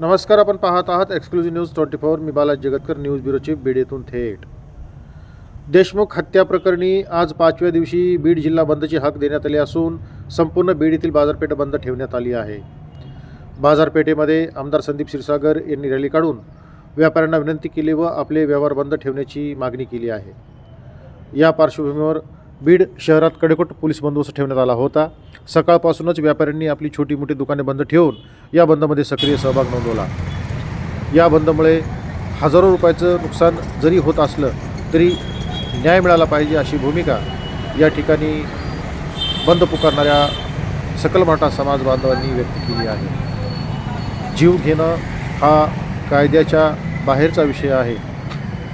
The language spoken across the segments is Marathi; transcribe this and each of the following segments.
नमस्कार आपण पाहत आहात एक्सक्लुझिव्ह न्यूज ट्वेंटी फोर मी Balaji Jagatkar news bureau chief Beed येथून थेट. देशमुख हत्या प्रकरणी आज पाचव्या दिवशी बीड जिल्हा बंदची हाक देण्यात आली असून संपूर्ण बीड येथील बाजारपेठ बंद ठेवण्यात आली आहे. बाजारपेठेमध्ये आमदार संदीप क्षीरसागर यांनी रॅली काढून व्यापाऱ्यांना विनंती केली व आपले व्यवहार बंद ठेवण्याची मागणी केली आहे. या पार्श्वभूमीवर बीड शहरात कडेकोट पोलीस बंदोबस्त ठेवण्यात आला होता. सकाळपासूनच व्यापाऱ्यांनी आपली छोटी मोठी दुकाने बंद ठेवून या बंदमध्ये सक्रिय सहभाग नोंदवला. या बंदमुळे हजारो रुपयाचं नुकसान जरी होत असलं तरी न्याय मिळाला पाहिजे अशी भूमिका या ठिकाणी बंद पुकारणाऱ्या सकल मराठा समाज बांधवांनी व्यक्त केली आहे. जीव घेणं हा कायद्याच्या बाहेरचा विषय आहे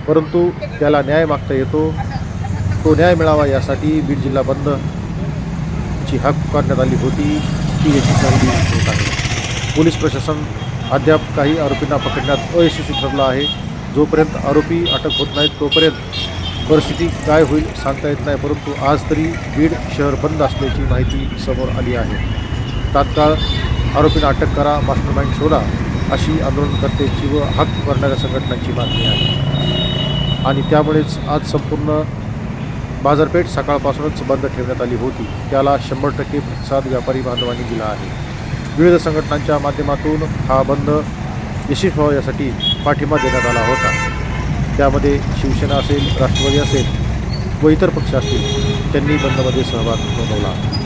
परंतु त्याला न्याय मागता येतो. तो न्याय मिळावा यासाठी बीड जिल्हा बंद ची हाक पुकारण्यात आली होती ती यशस्वी होत आहे. पोलीस प्रशासन अद्याप काही आरोपींना पकडण्यात अयशस्वी ठरलं आहे. जोपर्यंत आरोपी अटक होत नाहीत तोपर्यंत परिस्थिती काय होईल सांगता येत नाही परंतु आज तरी बीड शहर बंद असल्याची माहिती समोर आली आहे. तात्काळ आरोपींना अटक करा मास्टर माइंड शोधा अशी आंदोलनकर्त्यांची व हक करणाऱ्या संघटनांची मागणी आहे. आणि त्यामुळेच आज संपूर्ण बाजारपेठ सकाळपासूनच बंद ठेवण्यात आली होती. त्याला शंभर टक्के प्रतिसाद व्यापारी बांधवांनी दिला आहे. विविध संघटनांच्या माध्यमातून हा बंद यशस्वी व्हावा यासाठी पाठिंबा देण्यात आला होता. त्यामध्ये शिवसेना असेल राष्ट्रवादी असेल व इतर पक्ष असतील त्यांनी बंदमध्ये सहभाग नोंदवला.